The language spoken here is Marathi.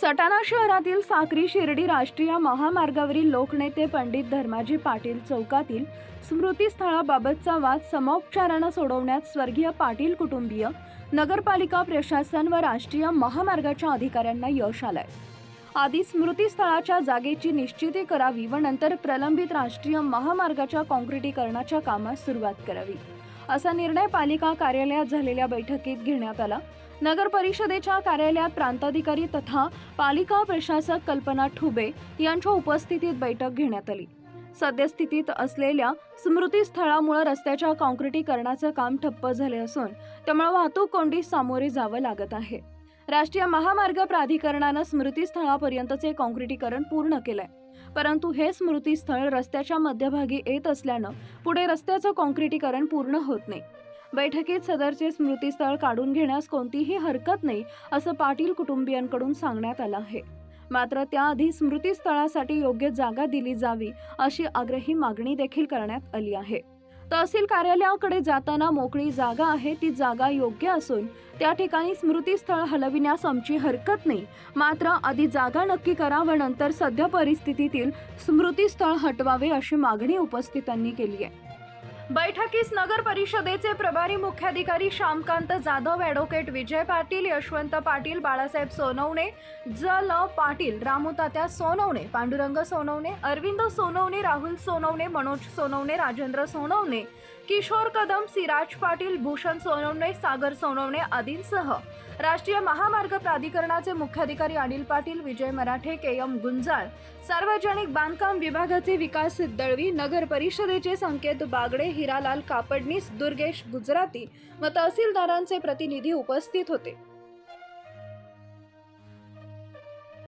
सटाणा शहरातील साक्री शिर्डी राष्ट्रीय महामार्गावरील लोकनेते पंडित धर्माजी पाटील चौकातील स्मृतीस्थळाबाबतचा वाद समोपचारानं सोडवण्यात स्वर्गीय पाटील कुटुंबीय नगरपालिका प्रशासन व राष्ट्रीय महामार्गाच्या अधिकाऱ्यांना यश आलंय. आधी स्मृतीस्थळाच्या जागेची निश्चिती करावी व नंतर प्रलंबित राष्ट्रीय महामार्गाच्या काँक्रिटीकरणाच्या कामास सुरुवात करावी. असा निर्णय पालिका कार्यालयात झालेल्या बैठकीत घेण्यात आला. नगर परिषदेच्या कार्यालयात प्रांताधिकारी तथा पालिका प्रशासक कल्पना ठुबे यांच्या उपस्थितीत बैठक घेण्यात आली. सद्यस्थितीत असलेल्या स्मृतीस्थळामुळे रस्त्याच्या काँक्रिटीकरणाचं काम ठप्प झाले असून त्यामुळे वाहतूक कोंडी सामोरे जावं लागत आहे. राष्ट्रीय महामार्ग प्राधिकरणानं स्मृतीस्थळापर्यंतचे काँक्रिटीकरण पूर्ण केलंय. परंतु हे स्मृतीस्थळ रस्त्याच्या मध्यभागी येत असल्यानं पुढे रस्त्याचं काँक्रिटीकरण पूर्ण होत नाही. बैठकीत सदरचे स्मृतीस्थळ काढून घेण्यास कोणतीही हरकत नाही असं पाटील कुटुंबियांकडून सांगण्यात आलं आहे. मात्र त्याआधी स्मृतीस्थळासाठी योग्य जागा दिली जावी अशी आग्रही मागणी देखील करण्यात आली आहे. तहसील कार्यालयाकडे जाताना मोकळी जागा आहे ती जागा योग्य असून त्या ठिकाणी स्मृतीस्थळ हलविण्यास आमची हरकत नाही. मात्र आधी जागा नक्की करा व नंतर सध्या परिस्थितीतील स्मृतीस्थळ हटवावे अशी मागणी उपस्थितांनी केली आहे. बैठकीस नगर परिषदेचे प्रभारी मुख्याधिकारी श्यामकांत जाधव ॲडव्होकेट विजय पाटील यशवंत पाटील बाळासाहेब सोनवणे ज ल पाटील रामूतात्या सोनवणे पांडुरंग सोनवणे अरविंद सोनवणे राहुल सोनवणे मनोज सोनवणे राजेंद्र सोनवणे किशोर कदम सिराज पाटील भूषण सोनवणे सागर सोनवणे आदींसह राष्ट्रीय महामार्ग प्राधिकरणाचे मुख्याधिकारी अनिल पाटील विजय मराठे के एम गुंजाळ सार्वजनिक बांधकाम विभागाचे विकास दळवी नगर परिषदेचे संकेत बागडे हिरालाल कापडनीस दुर्गेश गुजराती व तहसीलदारांचे प्रतिनिधी उपस्थित होते.